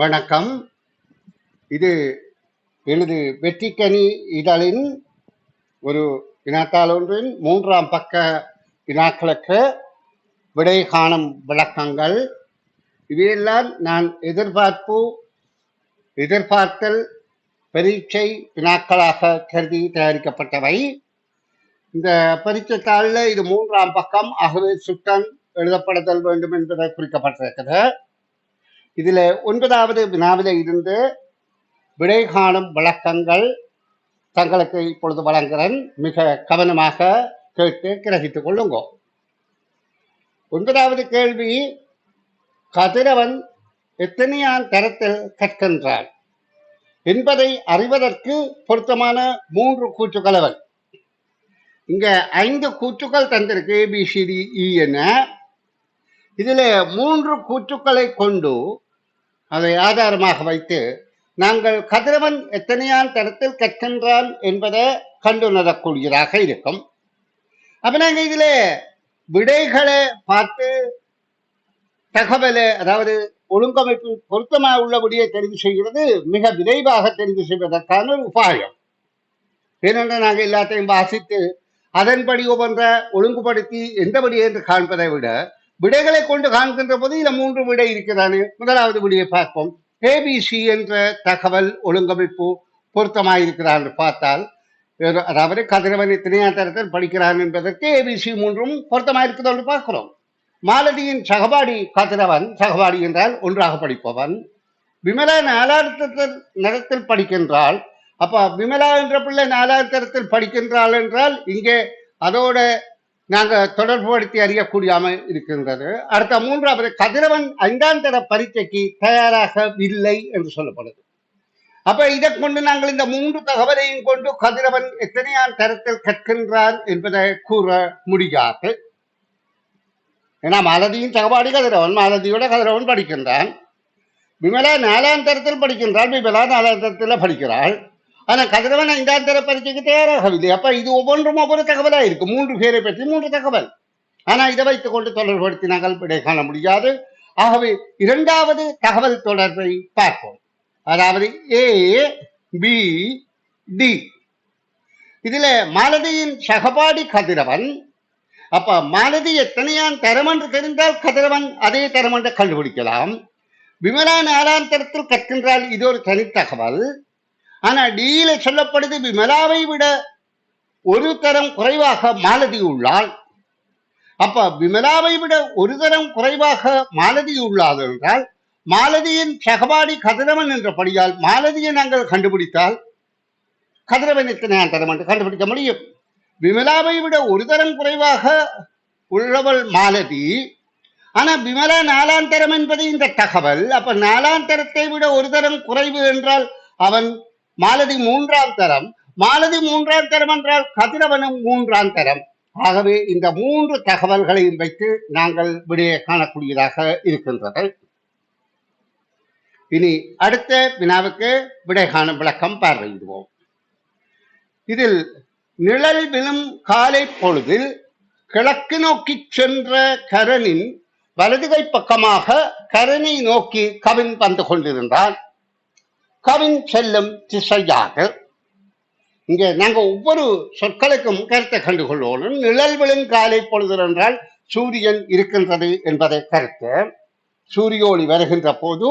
வணக்கம். இது எனது வெற்றிக்கனி இதழின் ஒரு இனத்தால் ஒன்றின் மூன்றாம் பக்க வினாக்களுக்கு விடை காணும் விளக்கங்கள். இவையெல்லாம் நான் எதிர்பார்ப்பு எதிர்பார்த்தல் பரீட்சை வினாக்களாக கருதி தயாரிக்கப்பட்டவை. இந்த பரீட்சை தாளில் இது மூன்றாம் பக்கம் ஆகவே சுட்டன் எழுதப்படுதல் வேண்டும் என்பதை குறிக்கப்பட்டிருக்கிறது. இதில் ஒன்பதாவது வினாவில இருந்து விடை காணும் விளக்கங்கள் தங்களுக்கு இப்பொழுது வழங்குகிறேன். மிக கவனமாக கேட்டு கிரகித்துக் கொள்ளுங்க. ஒன்பதாவது கேள்வி கதிரவன் எத்தனையாம் தரத்தில் கற்கின்றான்? என்பதை அறிவதற்கு பொருத்தமான மூன்று கூற்றுக்களவன். இங்க ஐந்து கூற்றுக்கள் தந்திருக்கு ஏபிசிடி e என. இதுல மூன்று கூற்றுக்களை கொண்டு அதை ஆதாரமாக வைத்து நாங்கள் கதிரவன் எத்தனையாம் தரத்தில் கற்கின்றான் என்பதை கண்டுணரக்கூடியதாக இருக்கும். அப்ப நாங்க இதுல விடைகளை பார்த்து தகவலை அதாவது ஒழுங்கமைப்பு பொருத்தமாக உள்ளபடியே தெரிவு செய்கிறது மிக விரைவாக தெரிவு செய்வதற்கான ஒரு உபாயம். ஏனென்றால் நாங்கள் எல்லாத்தையும் வாசித்து அதன்படி ஒவ்வொன்ற ஒழுங்குபடுத்தி எந்தபடி என்று காண்பதை விட விடைகளை கொண்டு காண்கின்ற போது இதுல மூன்று விடை இருக்கிறானே முதலாவது விடையை பார்ப்போம். ஏபிசி என்ற தகவல் ஒழுங்கமைப்பு பொருத்தமாயிருக்கிறான் என்று பார்த்தால் அதாவது கதிரவனை எத்தனையாம் படிக்கிறான் என்பதற்கு ஏபிசி மூன்றும் பொருத்தமாயிருக்கிறது என்று பார்க்கிறோம். மாலதியின் சகபாடி கதிரவன் சகபாடி என்றால் ஒன்றாக படிப்பவன். விமலா நாலாயிரத்தில் நிறத்தில் படிக்கின்றாள். அப்ப விமலா என்ற பிள்ளை நாலாயிரத்தில் தரத்தில் படிக்கின்றாள் என்றால் இங்கே அதோட நாங்க தொடர்புபடுத்தி அறியக்கூடியாமல் இருக்கின்றது. அடுத்த மூன்றாவது கதிரவன் ஐந்தாம் தர பரீட்சைக்கு தயாராகவில்லை என்று சொல்லப்படுது. அப்ப இதை கொண்டு நாங்கள் இந்த மூன்று தகவலையும் கொண்டு கதிரவன் எத்தனையாம் தரத்தில் கற்கின்றான் என்பதை கூற முடியாது. ஏன்னா மாலதியின் தகவாடி கதிரவன் மாலதியோட கதிரவன் படிக்கின்றான். விமலா நாலாம் தரத்தில் படிக்கின்றாள் விமலா நாலாம் தரத்தில் படிக்கிறாள். ஆனா கதிரவன் ஐந்தாம் தர பரீட்சைக்கு தயாராகவில்லை அப்ப இது ஒவ்வொன்றும் ஒவ்வொரு தகவலா இருக்கு. மூன்று பேரை பற்றி மூன்று தகவல். ஆனா இதை வைத்துக் கொண்டு தொடர்படுத்தி நாங்கள் விடை காண முடியாது. ஆகவே இரண்டாவது தகவல் தொடர்பை பார்ப்போம். அதாவது ஏ பி டி இதுல மாலதியின் சகபாடி கதிரவன் அப்ப மாலதி எத்தனையான் தரம் என்று தெரிந்தால் கதிரவன் அதே தரம் என்று கண்டுபிடிக்கலாம். விமலா நாலாம் தரத்தில் கற்கின்றால் இது ஒரு தனித்தகவல். ஆனா டியில சொல்லப்படுது விமலாவை விட ஒரு தரம் குறைவாக மாலதி உள்ளாள். அப்ப விமலாவை விட ஒரு தரம் குறைவாக மாலதி உள்ளாது என்றால் மாலதியின் சகபாடி கதிரவன் என்றபடியால் மாலதியை நாங்கள் கண்டுபிடித்தால் கதிரவன் எத்தனையாம் தரம் என்று கண்டுபிடிக்க முடியும். விமலாவை விட ஒரு தரம் குறைவாக உள்ளவள் மாலதி. ஆனா விமலா நாலாம் தரம் என்பது இந்த தகவல். அப்ப நாலாம் தரத்தை விட ஒரு தரம் குறைவு என்றால் அவன் மாலதி மூன்றாம் தரம். மாலதி மூன்றாம் தரம் என்றால் கதிரவனும் மூன்றாம் தரம். ஆகவே இந்த மூன்று தகவல்களையும் வைத்து நாங்கள் விடையை காணக்கூடியதாக இருக்கின்றது. இனி அடுத்த வினாவுக்கு விடை காணும் விளக்கம் பார்வையிடுவோம். இதில் நிழல் விழும் காலை பொழுதில் கிழக்கு நோக்கி சென்ற கரனின் வலதுகை பக்கமாக கரணை நோக்கி கவின் வந்து கொண்டிருந்தான். கவின் செல்லும் திசையாக. இங்கே நாங்கள் ஒவ்வொரு சொற்களுக்கும் கருத்தை கண்டுகொள்வோம். நிழல் விழும் காலை பொழுது என்றால் சூரியன் இருக்கின்றது என்பதை கருத்து. சூரிய ஒளி வருகின்ற போது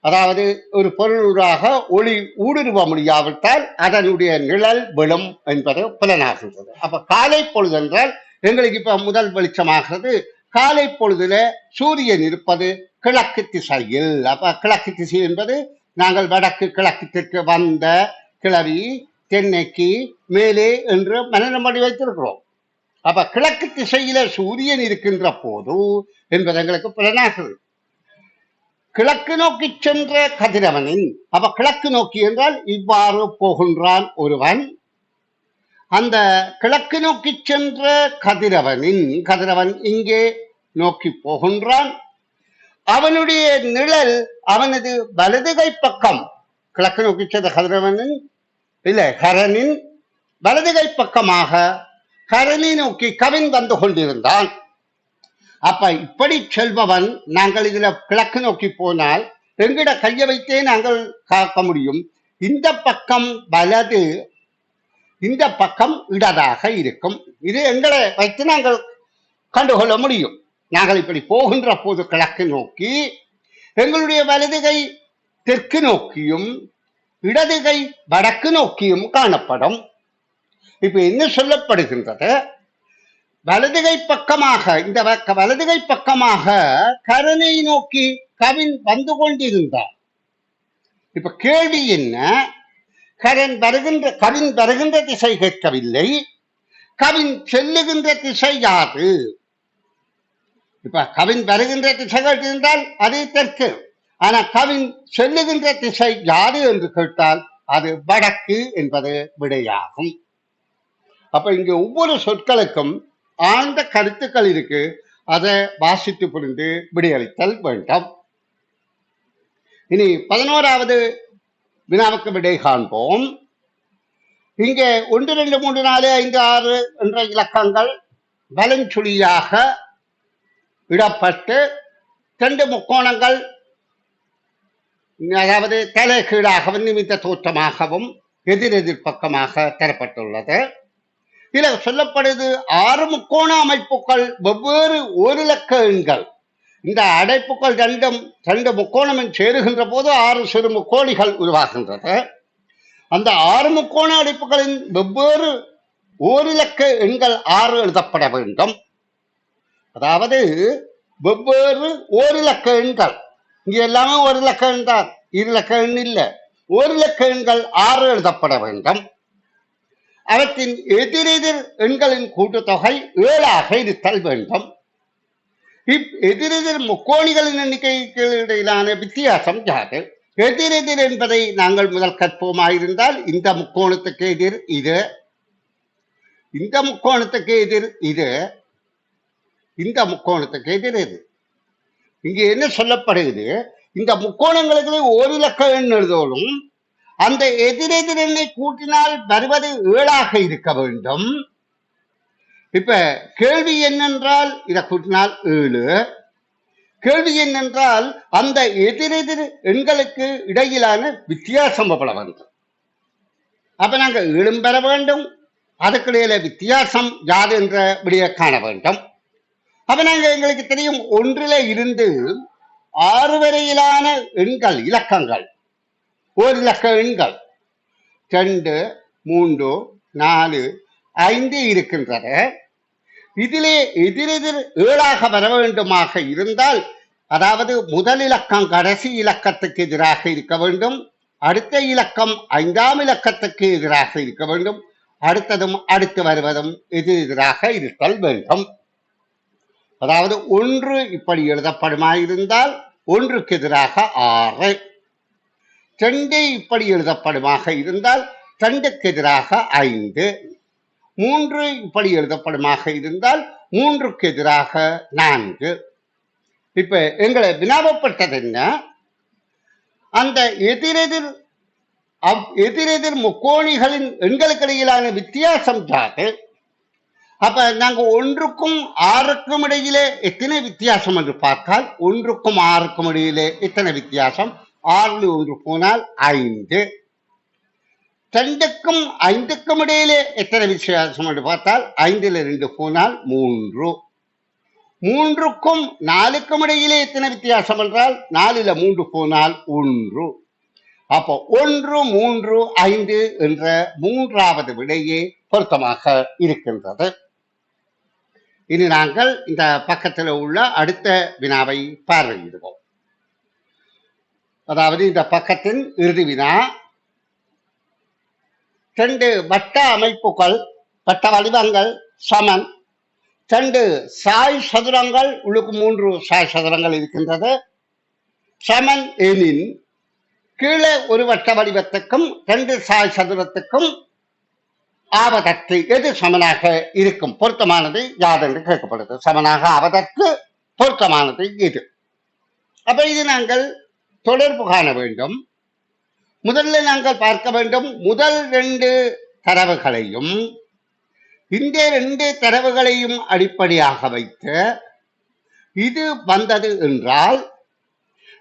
அதாவது ஒரு பொருளூராக ஒளி ஊடுருவ முடியாவிட்டால் அதனுடைய நிழல் விழும் என்பது புலனாகின்றது. அப்ப காலை பொழுது என்றால் எங்களுக்கு இப்ப முதல் வெளிச்சமாகிறது. காலை பொழுதுல சூரியன் இருப்பது கிழக்கு திசையில். அப்ப கிழக்கு திசை என்பது நாங்கள் வடக்கு கிழக்கு தெற்கு வந்த கிளவி தென்னைக்கு மேலே என்று மனநம்படி வைத்திருக்கிறோம். அப்ப கிழக்கு திசையில சூரியன் இருக்கின்ற போது என்பது எங்களுக்கு புலனாகுது கிழக்கு நோக்கி சென்ற கதிரவனின் அப்ப கிழக்கு நோக்கி என்றால் இவ்வாறு போகின்றான் ஒருவன். அந்த கிழக்கு நோக்கி சென்ற கதிரவனின் கதிரவன் இங்கே நோக்கி போகின்றான். அவனுடைய நிழல் அவனது வலதுகை பக்கம். கிழக்கு நோக்கி சென்ற கதிரவனின் இல்ல கரனின் வலதுகை பக்கமாக கரணி நோக்கி கவின் வந்து கொண்டிருந்தான். அப்ப இப்படி செல்பவன் நாங்கள் இதுல கிழக்கு நோக்கி போனால் எங்கிட கையை வைத்தே நாங்கள் காக்க முடியும். இந்த பக்கம் வலது இந்த பக்கம் இடதாக இருக்கும். இது எங்களை வைத்து நாங்கள் கண்டுகொள்ள முடியும். நாங்கள் இப்படி போகின்ற போது கிழக்கு நோக்கி எங்களுடைய வலதுகை தெற்கு நோக்கியும் இடதுகை வடக்கு நோக்கியும் காணப்படும். இப்ப என்ன சொல்லப்படுகின்றது? வலதுகை பக்கமாக இந்த வலதுகை பக்கமாக கருணை நோக்கி கவின் வந்து கொண்டிருந்தார். இப்ப கேள்வி என்ன? கரண் வருகின்ற கவின் வருகின்ற திசை கேட்கவில்லை. கவின் செல்லுகின்ற திசை யாது இப்ப கவின் வருகின்ற திசை இருந்தால் அது தெற்கு. ஆனா கவின் சொல்லுகின்ற திசை யாது என்று கேட்டால் அது வடக்கு என்பது விடையாகும். அப்ப இங்க ஒவ்வொரு சொற்களுக்கும் ஆழ்ந்த கருத்துக்கள் இருக்கு. அதை வாசித்து புரிந்து விடையளித்தல் வேண்டும். இனி பதினோராவது வினாவுக்கு விடை காண்போம். இங்கே ஒன்று ரெண்டு மூன்று நாலு ஐந்து ஆறு என்ற இலக்கங்கள் வலஞ்சுழியாக இடப்பட்டு ரெண்டு முக்கோணங்கள் அதாவது தலைகீழாகவும் நிமித்த தோற்றமாகவும் எதிரெதிர் பக்கமாக தரப்பட்டுள்ளது. இதில் சொல்லப்படுது ஆறு முக்கோண அமைப்புகள் வெவ்வேறு ஒரு இலக்க எண்கள். இந்த அடைப்புகள் ரெண்டும் ரெண்டு முக்கோணமும் சேருகின்ற போது ஆறு சிறு முக்கோணிகள் உருவாகின்றது. அந்த ஆறு முக்கோண அடைப்புகளின் வெவ்வேறு ஓரிலக்க எண்கள் ஆறு எழுதப்பட வேண்டும். அதாவது வெவ்வேறு ஓரிலக்க எண்கள். இங்க எல்லாமே ஒரு லக்க எண் தான் இரு லக்க எண் இல்ல. ஒரு இலக்க எண்கள் ஆறு எழுதப்பட வேண்டும். அவற்றின் எதிரெதிர் எண்களின் கூட்டுத்தொகை ஏழாக இருத்தல் வேண்டும். இப் எதிரெதிர் முக்கோணிகளின் எண்ணிக்கைக்கு இடையிலான வித்தியாசம் யாது? எதிரெதிர் என்பதை நாங்கள் முதல் கற்போமாயிருந்தால் இந்த முக்கோணத்துக்கு எதிர் இது. இந்த முக்கோணத்துக்கு எதிர் இது. இந்த முக்கோணத்துக்கு எதிர் இங்கே இங்க என்ன சொல்லப்படுகிறது? இந்த முக்கோணங்களுக்கு ஒரு இலக்க எண் அந்த எதிரெதிரெண்ணை கூட்டினால் வருவது ஏழாக இருக்க வேண்டும். இப்ப கேள்வி என்னென்றால் இதை கூட்டினால் ஏழு. கேள்வி என்னென்றால் அந்த எதிரெதிர் எண்களுக்கு இடையிலான வித்தியாசம் எவ்வளவு வேண்டும்? அப்ப நாங்கள் ஏழும் பெற வேண்டும். அதுக்கிடையில வித்தியாசம் யாது என்ற விடிய காண வேண்டும். அப்ப நாங்க எங்களுக்கு தெரியும் ஒன்றில இருந்து ஆறு வரையிலான எண்கள் இலக்கங்கள். ஒரு இலக்க எண்கள். ரெண்டு மூன்று நாலு ஐந்து இருக்கின்றன. இதிலே எதிரெதிர் ஏழாக வர வேண்டுமாக இருந்தால் அதாவது முதல் இலக்கம் கடைசி இலக்கத்துக்கு எதிராக இருக்க வேண்டும். அடுத்த இலக்கம் ஐந்தாம் இலக்கத்துக்கு எதிராக இருக்க வேண்டும். அடுத்ததும் அடுத்து வருவதும் எதிர் எதிராக இருத்தல் வேண்டும். அதாவது ஒன்று இப்படி எழுதப்படுமாயிருந்தால் ஒன்றுக்கு எதிராக ஆறு. ரெண்டு இப்படி எழுதப்படுமாக இருந்தால் ரெண்டுக்கு எதிராக ஐந்து. மூன்று இப்படி எழுதப்படுமாக இருந்தால் மூன்றுக்கு எதிராக நான்கு. இப்ப எங்களை வினாவப்பட்டது என்ன? அந்த எதிரெதிர் அவ்- எதிரெதிர் முக்கோணிகளின் எண்களுக்கு இடையிலான வித்தியாசம் யாது அப்ப நாங்க ஒன்றுக்கும் ஆறுக்கும் இடையிலே எத்தனை வித்தியாசம் என்று பார்த்தால் ஒன்றுக்கும் ஆறுக்கும் இடையிலே எத்தனை வித்தியாசம்? ஆறில் ஒன்று போனால் ஐந்து. ரெண்டுக்கும் ஐந்துக்கும் இடையிலே எத்தனை வித்தியாசம் என்று பார்த்தால் ஐந்தில் ரெண்டு போனால் மூன்று. மூன்றுக்கும் நாலுக்கும் இடையிலே எத்தனை வித்தியாசம் என்றால் நாலுல மூன்று போனால் ஒன்று. அப்போ ஒன்று மூன்று ஐந்து என்ற மூன்றாவது விடையே பொருத்தமாக இருக்கின்றது. இனி நாங்கள் இந்த பக்கத்தில் உள்ள அடுத்த வினாவை பார்வையிடுவோம். அதாவது இந்த பக்கத்தின் இறுதி வினா ரெண்டு வட்ட அமைப்புகள் வட்ட வடிவங்கள் சமன் ரெண்டு சாய் சதுரங்கள் உள்ளுக்கு மூன்று சாய் சதுரங்கள் இருக்கின்றது. சமன் எனின் கீழே ஒரு வட்ட வடிவத்துக்கும் ரெண்டு சாய் சதுரத்துக்கும் ஆவதற்கு எது சமனாக இருக்கும்? பொருத்தமானது யாதென்று கேட்கப்படுது. சமனாக ஆவதற்கு பொருத்தமானது இது. அப்ப இது நாங்கள் தொடர்பு காண வேண்டும். முதல்ல நாங்கள் பார்க்க வேண்டும் முதல் ரெண்டு தரவுகளையும் இந்த ரெண்டு தரவுகளையும் அடிப்படையாக வைத்து இது வந்தது என்றால்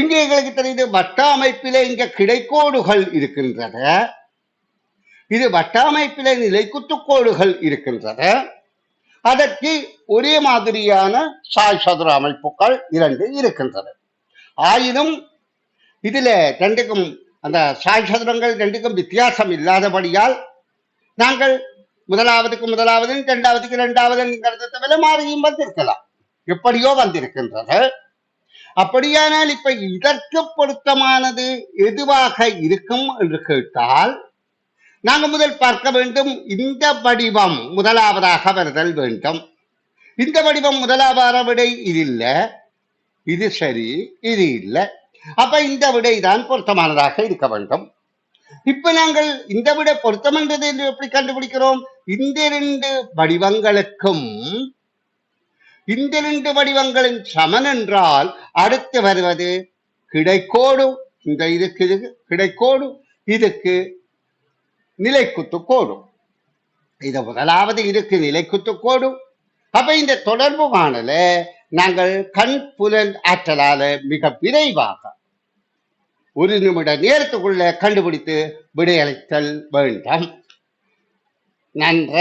இங்கே எங்களுக்கு தெரியுது வட்ட அமைப்பிலே இங்கே கிடைக்கோடுகள் இருக்கின்றன. இது வட்ட அமைப்பிலே நிலைக்குத்துக்கோடுகள் இருக்கின்றன. அதற்கு ஒரே மாதிரியான சாய் சதுர அமைப்புகள் இரண்டு இருக்கின்றன. ஆயினும் இதுல ரெண்டுக்கும் அந்த சாய் சதுரங்கள் ரெண்டுக்கும் வித்தியாசம் இல்லாதபடியால் நாங்கள் முதலாவதுக்கு முதலாவது இரண்டாவதுக்கு இரண்டாவது தவிர மாறியும் வந்திருக்கலாம். எப்படியோ வந்திருக்கின்றது. அப்படியானால் இப்ப இதற்கு பொருத்தமானது எதுவாக இருக்கும் என்று கேட்டால் நாங்கள் முதல் பார்க்க வேண்டும் இந்த வடிவம் முதலாவதாக வருதல் வேண்டும். இந்த வடிவம் முதலாவத விடை இது இல்ல. இது சரி இது இல்லை. அப்ப இந்த விடை தான் பொருத்தமானதாக இருக்க வேண்டும். இப்ப நாங்கள் இந்த விட பொருத்தமன்றது என்று எப்படி கண்டுபிடிக்கிறோம்? இந்த இரண்டு வடிவங்களுக்கும் இந்த இரண்டு வடிவங்களின் சமன் என்றால் அடுத்து வருவது கிடைக்கோடு இந்த இதுக்கு இது கிடைக்கோடு இதுக்கு நிலைக்குத்து கோடு இது முதலாவது இதுக்கு நிலைக்குத்து கோடு அப்ப இந்த தொடர்பு காணல நாங்கள் கண் புலன் ஆற்றலால மிக விரைவாக ஒரு நிமிட நேரத்துக்குள்ள கண்டுபிடித்து விடையளித்தல் வேண்டும். நன்ற.